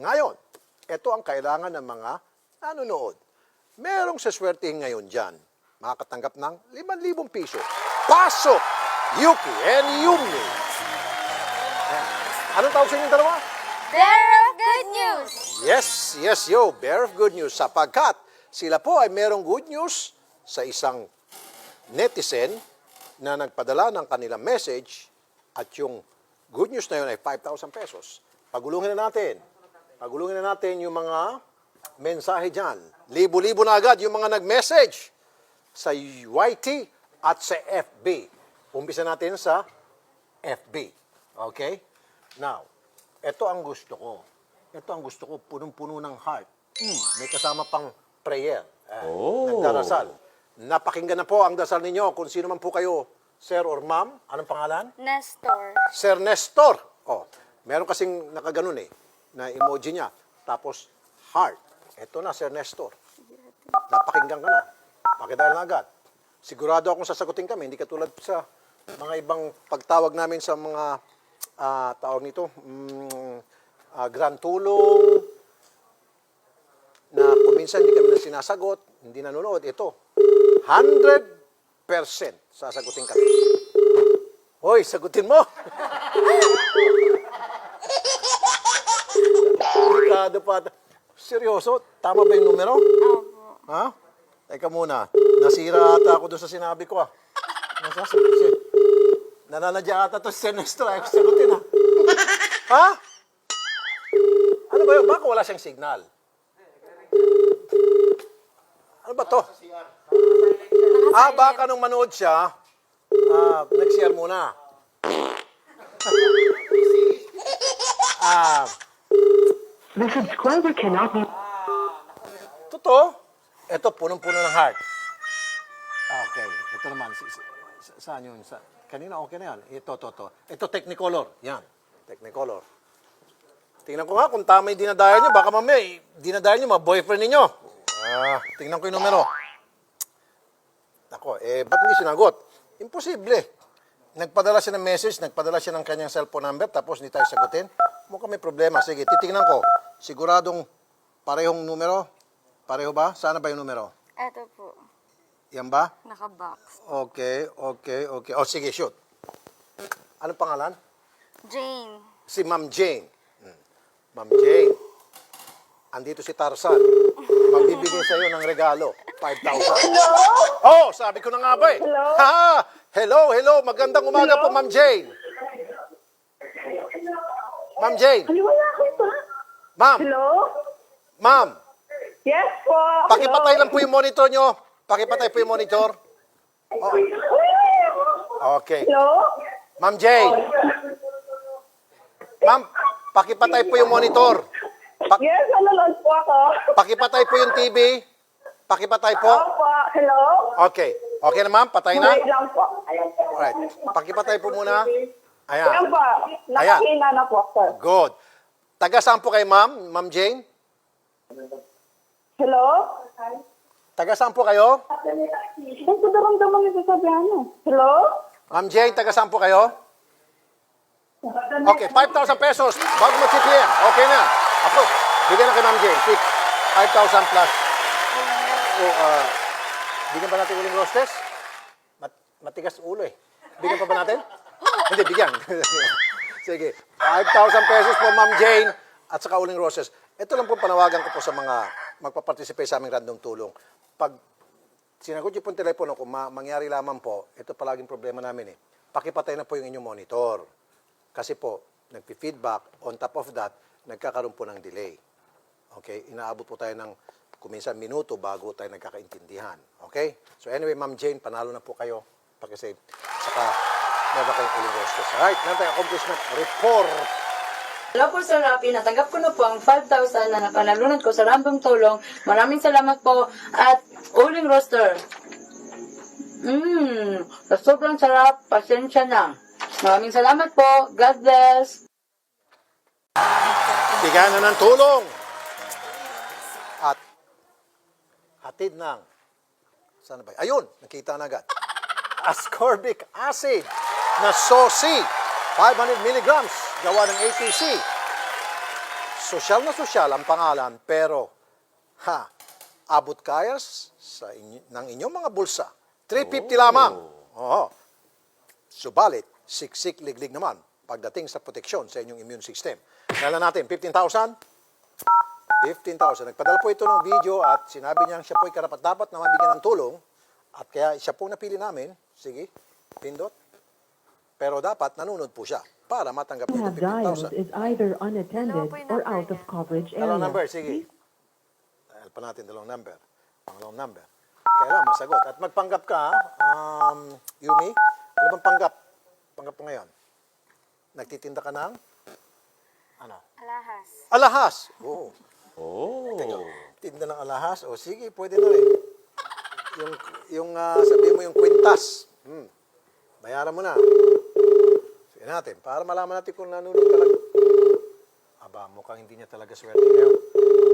Ngayon, ito ang kailangan ng mga nanonood. Merong saswertihin ngayon dyan, makakatanggap ng 5,000 piso. Pasok! Yuki and Yumi. Anong tawag sa inyong dalawa? Bearer of good news! Yes, yes, yo, bear of good news sapagkat sila po ay merong good news sa isang netizen na nagpadala ng kanilang message at yung good news na yun ay 5,000 pesos. Pagulungin na natin. Pagulungin na natin yung mga mensahe dyan. Libo-libo na agad yung mga nag-message sa YT at sa FB. Umpisa natin sa FB. Okay? Now, ito ang gusto ko. Ito ang gusto ko, punong-puno ng heart. Mm, may kasama pang prayer. Eh, Nagdarasal. Napakinggan na po ang dasal ninyo. Kung sino man po kayo, sir or ma'am, anong pangalan? Nestor. Sir Nestor. Oh, meron kasing nakaganon eh, na emoji niya. Tapos, heart. Ito na, Sir Nestor. Napakinggan ka na. Pakidahil na agad. Sigurado akong sasagutin kami, hindi katulad sa mga ibang pagtawag namin sa mga ah, tawag nito, mm, ah, grand tulong, na kung minsan hindi kami na sinasagot, hindi nanonood, ito, 100% sasagutin kami. Hoy, sagutin mo! Delikado pa. Seryoso? Tama ba yung numero? Opo. Ha? Teka muna. Nasira ata ako doon sa sinabi ko ah. Nasasagot siya. Nananadya ata to si Sir Nestor. Ayaw ko sagutin ah. ha? Ano ba yun? Baka wala siyang signal. Ano ba to? Ah, baka nung manood siya, ah, nag-share muna. ah, The subscriber cannot be. Totoo? Ito, punong-puno ng heart. Ah, Okay. Ito naman. Sa- saan yun? Sa, kanina okay na yan. Ito, ito, ito. Ito, Technicolor. Yan. Technicolor. Tingnan ko nga kung tama yung dinadayan nyo. Baka mamaya, eh, dinadayan nyo mga boyfriend ninyo. Ah, tingnan ko yung numero. Ako, eh, ba't hindi sinagot? Imposible. Nagpadala siya ng message, nagpadala siya ng kanyang cellphone number, tapos hindi tayo sagutin. Mukhang may problema. Sige, titingnan ko. Siguradong parehong numero? Pareho ba? Sana ba yung numero? Ito po. Yan ba? Naka-box. Okay, okay, okay. O sige, shoot. Ano pangalan? Jane. Si Ma'am Jane. Hmm. Ma'am Jane. Andito si Tarzan. Magbibigay sa iyo ng regalo. 5,000. Hello? Oh, sabi ko na nga ba eh. Hello? Ha! Hello, hello. Magandang umaga Hello? po, Ma'am Jane. Ma'am Jane. Ano wala? Ma'am, Hello? ma'am. Yes po. Pakipatay lang po yung monitor nyo. Pakipatay po yung monitor. Oh, okay. Hello? Ma'am Jane. Ma'am, pakipatay po yung monitor. Pa- Yes, nanonood po ako. pakipatay po yung TV. Pakipatay po. Opo. Hello? Okay. Okay na ma'am, patay na. Wait lang po. Alright. Pakipatay po muna. Ayan Ayan. po. Nakahina na po, sir. Good. Taga saan po kayo ma'am? Ma'am Jane? Hello? Taga saan po kayo? Saan ko daramdaman yung sasabihan niyo? Hello? Ma'am Jane, taga saan po kayo? Okay, 5,000 pesos bago mag-CPM. Okay na. Approve. Bigyan na kay Ma'am Jane. Six. 5,000 plus. O, uh, bigyan pa natin uling roses? Mat matigas ulo eh. Bigyan pa ba natin? Hindi, bigyan. Sige. 5,000 pesos po, Ma'am Jane, at saka uling roses. Ito lang po panawagan ko po sa mga magpa-participate sa aming random tulong. Pag sinagot niyo po yung telepono, kung ma- mangyari lamang po, ito palaging problema namin eh. Pakipatay na po yung inyong monitor. Kasi po, nagpi-feedback, on top of that, nagkakaroon po ng delay. Okay? Inaabot po tayo ng kuminsan minuto bago tayo nagkakaintindihan. Okay? So anyway, Ma'am Jane, panalo na po kayo. Pakisave. Saka, kayong uling rostos. Alright, tayong accomplishment report. Hello po Sir Rafi, natanggap ko na po ang 5,000 na napanalunan ko sa random tulong. Maraming salamat po at uling roster. Mmm, sobrang sarap, pasensya na. Maraming salamat po. God bless. Bigyan na ng tulong. At hatid ng sana ba? Ayun, nakita na agad. Ascorbic acid na SOSI, 500 milligrams, gawa ng ATC. sosyal na sosyal ang pangalan, pero, ha, abot kayas sa inyo, ng inyong mga bulsa. 350 lamang. Oo. Subalit, siksik liglig naman pagdating sa proteksyon sa inyong immune system. Kailan natin, 15,000? 15,000. Nagpadala po ito ng video at sinabi niya siya po'y karapat dapat na mabigyan ng tulong at kaya siya po napili namin. Sige, pindot. Pero dapat nanunod po siya para matanggap you have itong dialed 15,000. is either unattended yung or out of coverage area. Dalawang number, sige. Dahil pa natin dalawang number. Pangalawang number. Kailangan masagot. At magpanggap ka, um, Yumi. Ano bang panggap? Panggap mo ngayon. Nagtitinda ka ng? Ano? Alahas. Alahas. Oo. Oh. Tinda ng alahas. O sige, pwede na rin. Yung, yung ah, sabihin mo yung kwintas. Hmm. Bayaran mo na. Natin, para malaman natin kung nanunod talaga. Aba, mukhang hindi niya talaga swerte ngayon.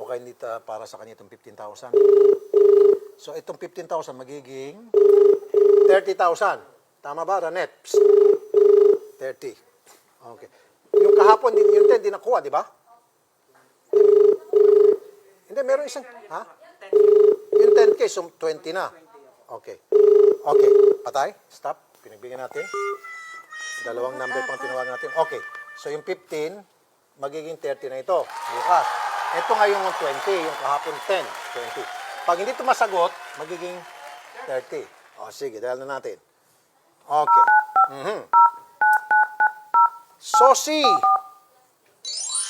Mukhang hindi ta para sa kanya itong 15,000. So, itong 15,000 magiging 30,000. Tama ba, Ranet? Psst. 30. Okay. Yung kahapon, yung 10, di nakuha, di ba? Hindi, meron isang, ha? Yung 10K, so 20 na. Okay. Okay. Patay. Stop. Pinagbigyan natin. Dalawang number pang tinawagan natin. Okay. So yung 15, magiging 30 na ito. Bukas. Ito nga yung 20, yung kahapon 10, 20. Pag hindi ito masagot, magiging 30. O sige, dahil na natin. Okay. Mhm. Sosi.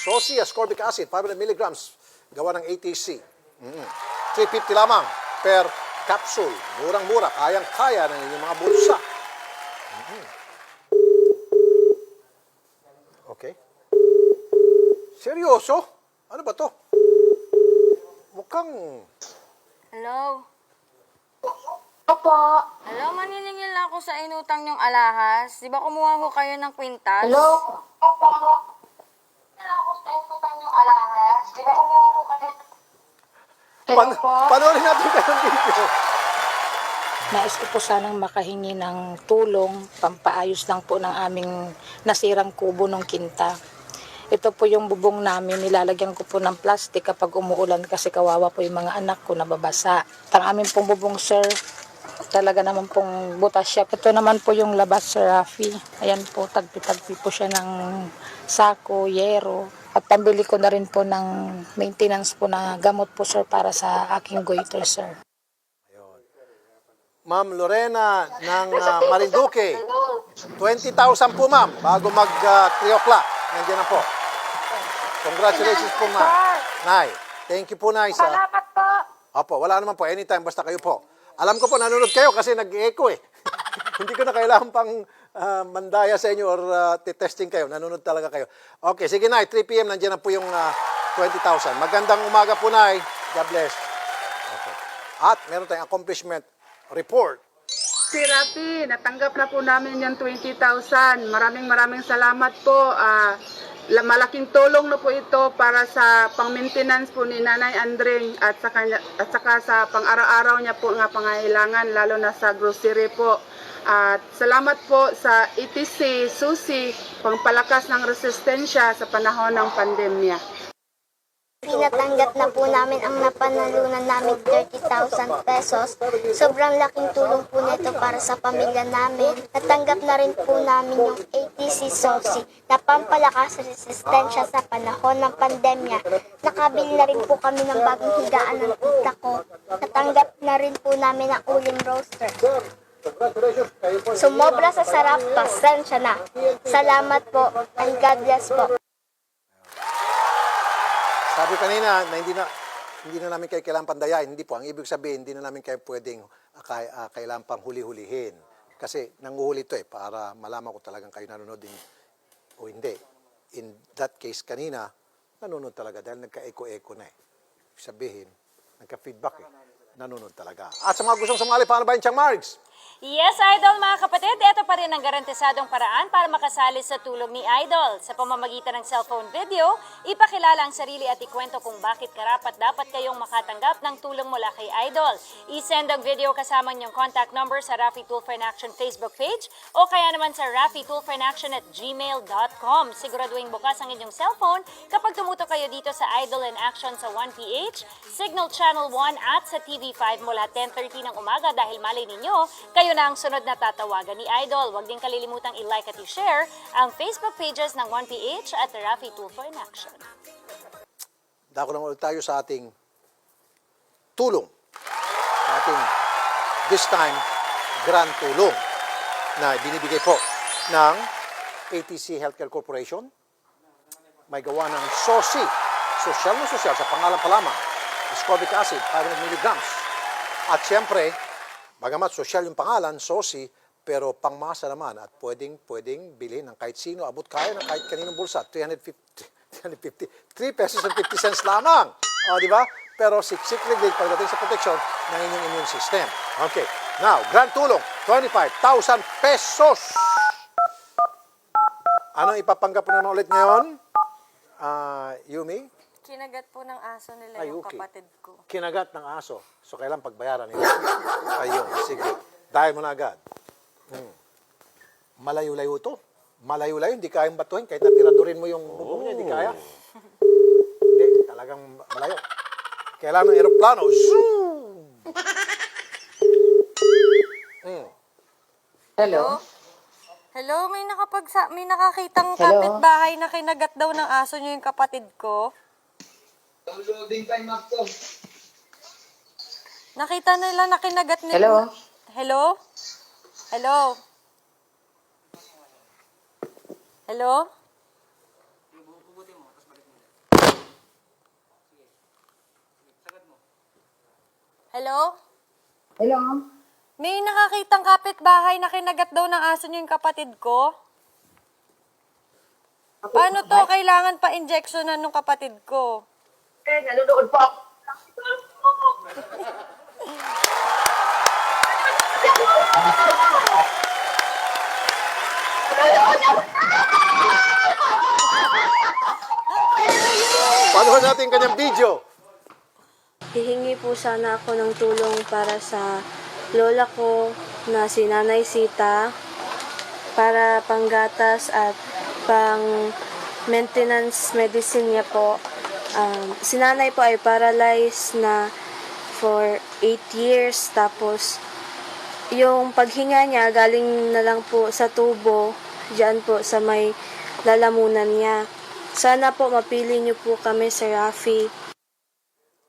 Sosi ascorbic acid, 500 milligrams, gawa ng ATC. Mm. 350 lamang per capsule. Murang-mura, kayang-kaya ng inyong mga bulsa. Mhm. Okay. Seryoso? Ano ba to? Mukhang... Hello? Opo. Hello, maniningil lang ako sa inutang niyong alahas. Di ba kumuha ko kayo ng kwintas? Hello? Opo. Ako sa inutang yung alahas. Di ba umuwi ko kayo? Pan panoorin natin kayo ng video. Nais ko po sanang makahingi ng tulong, pampaayos lang po ng aming nasirang kubo ng kinta. Ito po yung bubong namin, nilalagyan ko po ng plastic kapag umuulan kasi kawawa po yung mga anak ko nababasa. At ang aming pong bubong, sir, talaga naman pong butas siya. Ito naman po yung labas, Sir Rafi. Ayan po, tagpi-tagpi po siya ng sako, yero. At pambili ko na rin po ng maintenance po na gamot po, sir, para sa aking goiter, sir. Ma'am Lorena ng ah, Marinduque. 20,000 po ma'am bago mag 3 o'clock. Nandiyan na po. Congratulations po ma'am. Nay, thank you po Nay sa... Salamat po. Opo, wala naman po. Anytime, basta kayo po. Alam ko po, nanonood kayo kasi nag-echo eh. Hindi ko na kailangan pang ah, mandaya sa inyo or ah, testing kayo. Nanonood talaga kayo. Okay, sige Nay, 3 p.m. nandiyan na po yung ah, 20,000. Magandang umaga po Nay. God bless. Okay. At meron tayong accomplishment report. Si Rafi, natanggap na po namin yung 20,000. Maraming maraming salamat po. La- malaking tulong na po ito para sa pang-maintenance po ni Nanay Andring at sa kanya, at saka sa pang-araw-araw niya po nga pangailangan lalo na sa grocery po. At salamat po sa ETC Susi pangpalakas ng resistensya sa panahon ng pandemya. Pinatanggap na po namin ang napanalunan namin 30,000 pesos. Sobrang laking tulong po nito para sa pamilya namin. Natanggap na rin po namin yung ATC SOSI na pampalakas resistensya sa panahon ng pandemya. Nakabili na rin po kami ng bagong higaan ng tita ko. Natanggap na rin po namin ang uling roaster. Sumobra sa sarap, pasensya na. Salamat po and God bless po. Sabi kanina na hindi na hindi na namin kayo kailangan pandayain. Hindi po. Ang ibig sabihin, hindi na namin kayo pwedeng ah, kailangan pang huli-hulihin. Kasi nanguhuli ito eh, para malaman ko talagang kayo nanonood din o hindi. In that case kanina, nanonood talaga dahil nagka-echo-echo na eh. Sabihin, nagka-feedback eh. Nanonood talaga. At sa mga gustong sumali, paano ba yung Chang Margs? Yes, Idol mga kapatid, ito pa rin ang garantisadong paraan para makasali sa tulong ni Idol. Sa pamamagitan ng cellphone video, ipakilala ang sarili at ikwento kung bakit karapat dapat kayong makatanggap ng tulong mula kay Idol. I-send ang video kasama niyong contact number sa Rafi Tulfo in Action Facebook page o kaya naman sa rafitulfoinaction at gmail.com. Siguraduhin bukas ang inyong cellphone kapag tumuto kayo dito sa Idol in Action sa 1PH, Signal Channel 1 at sa TV5 mula 10.30 ng umaga dahil malay ninyo, kayo na ang sunod na tatawagan ni Idol. Huwag din kalilimutang i-like at i-share ang Facebook pages ng 1PH at Rafi Tulfo in Action. Dako lang ulit tayo sa ating tulong. Sa ating, this time, grand tulong na binibigay po ng ATC Healthcare Corporation. May gawa ng SOSI, sosyal na sosyal, sa pangalan pa lamang, ascorbic acid, 500 milligrams. At siyempre, bagamat sosyal yung pangalan, SOSI, pero pangmasa naman at pwedeng, pwedeng bilhin ng kahit sino, abot kaya ng kahit kaninong bulsa, 350, 350, 3 pesos and 50 cents lamang. O, di ba? Pero siksik din pagdating sa proteksyon ng inyong immune system. Okay. Now, grand tulong, 25,000 pesos. Anong ipapanggap naman ulit ngayon? Ah, Yumi? Kinagat po ng aso nila Ay, yung okay. kapatid ko. kinagat ng aso. So, kailan pagbayaran nila? Ayun, sige. Dahil mo na agad. Hmm. Malayo-layo to. Malayo-layo, hindi kayang batuhin. Kahit natiradurin mo yung bubong niya, hindi kaya. Hindi, talagang malayo. Kailangan ng aeroplano. Zoom! Hmm. Hello? Hello, may nakapagsa may nakakitang Hello? kapitbahay na kinagat daw ng aso niyo yung kapatid ko. Nakita nila na kinagat nila. Hello? Hello? Hello? Hello? Hello? Hello? May nakakitang kapitbahay na kinagat daw ng aso niyo yung kapatid ko. Paano to? Kailangan pa injectionan ng kapatid ko. Eh, nanonood pa ako. Panuhan natin kanyang video. Hihingi po sana ako ng tulong para sa lola ko na si Nanay Sita para panggatas at pang maintenance medicine niya po. Um, si Nanay po ay paralyzed na for 8 years tapos yung paghinga niya galing na lang po sa tubo diyan po sa may lalamunan niya. Sana po mapili niyo po kami sa Rafi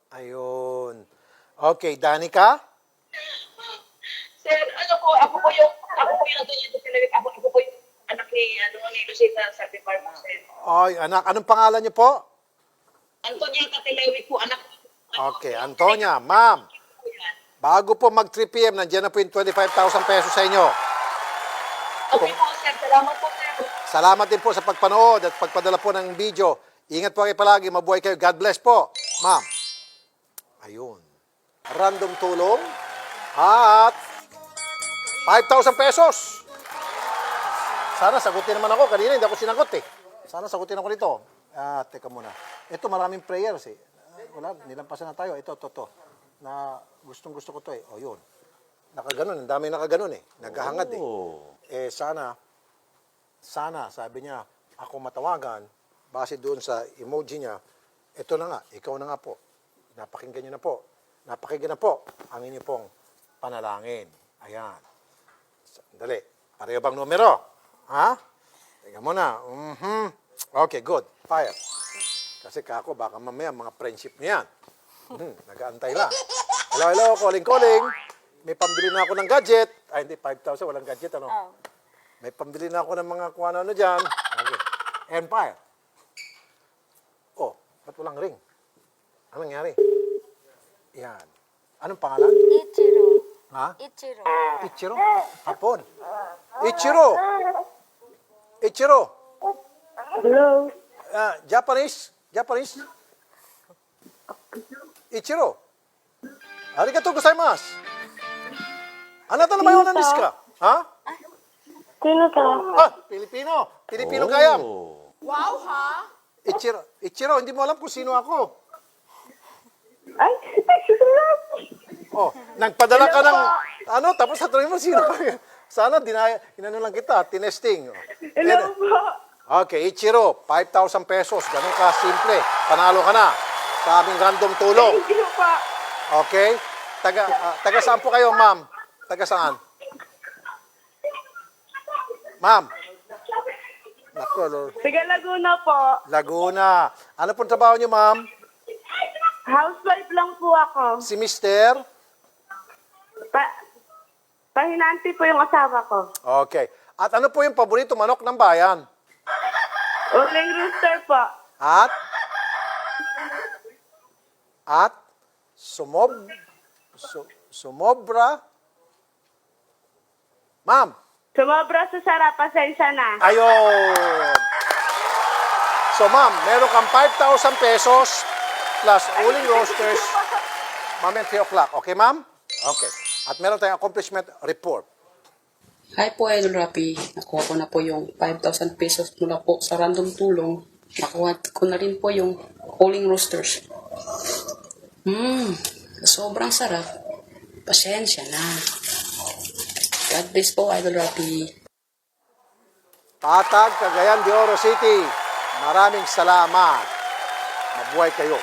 Ayun. Okay, Danica? Sir, ano po, ako po yung, ako po yung Antonio Tusilawit, ako, ako po yung anak ni, ano, ni Lucita sa department, sir. Ay, anak, anong pangalan niyo po? Antonio Tusilawit po, anak. Okay, Antonia, ma'am. Bago po mag 3 p.m., nandiyan na po yung 25,000 pesos sa inyo. Okay po, sir. Salamat po, sir. Salamat din po sa pagpanood at pagpadala po ng video. Ingat po kayo palagi. Mabuhay kayo. God bless po. Ma'am. Ayun. Random tulong. At 5,000 pesos. Sana sagutin naman ako. Kanina hindi ako sinagot eh. Sana sagutin ako nito. Ah, teka muna. Ito maraming prayers eh. Ah, Wala, nilampasan na tayo. Ito, ito, ito. Na gustong gusto ko to eh. O yun. Nakaganon. Ang dami nakaganon eh. Naghahangad eh. Eh sana, sana, sabi niya, ako matawagan, base doon sa emoji niya, ito na nga, ikaw na nga po. Napakinggan niyo na po. Napakinggan na po ang inyo pong panalangin. Ayan. Sandali. Pareho bang numero? Ha? Tingnan mo na. Mhm. Okay, good. Fire. Kasi kako, baka mamaya mga friendship niyan. Hmm, nag-aantay lang. Hello, hello, calling, calling. May pambili na ako ng gadget. Ay, hindi, 5,000, walang gadget, ano? May pambili na ako ng mga kung ano-ano dyan. Okay. Empire. Oh, ba't walang ring? Anong nangyari? Yan. Anong pangalan? Ichiro. Ha? Ichiro. Ichiro? Hapon. Ichiro! Ichiro! Hello? Ah, Japanese? Japanese? Ichiro. Arigatou gozaimasu. Ano ito naman yung ka? Ha? To? Ah. Pilipino kaya. Wow, ha? Ichiro, Ichiro, hindi mo alam kung sino ako. Ay, Oh, nagpadala ka ng, ano, tapos satrayin mo sino ka. Sana, dinaya, inano lang kita, tinesting. hello po. Okay, Ichiro, 5,000 pesos. Ganun ka, simple. Panalo ka na sa aming random tulong. Thank you po. Okay? Taga, ah, taga saan po kayo, ma'am? Taga saan? Ma'am? Lord. Taga Laguna po. Laguna. Ano pong trabaho niyo, ma'am? Housewife lang po ako. Si Mister? Pa pahinanti po yung asawa ko. Okay. At ano po yung paborito manok ng bayan? Uling rooster po. At? At? Sumob? Su, sumobra? Ma'am? Sumobra sa sarap, pasensya na. Ayun! So ma'am, meron kang 5,000 pesos plus uling roasters mamaya 3 o'clock. Okay, ma'am? Okay. At meron tayong accomplishment report. Hi po, Idol Rapi. Nakuha ko na po yung 5,000 pesos mula po sa random tulong. Nakuha ko na rin po yung Calling Roosters. Hmm, sobrang sarap. Pasensya na. God bless po, Idol Rapi. Patag, Cagayan de Oro City. Maraming salamat. Mabuhay kayo.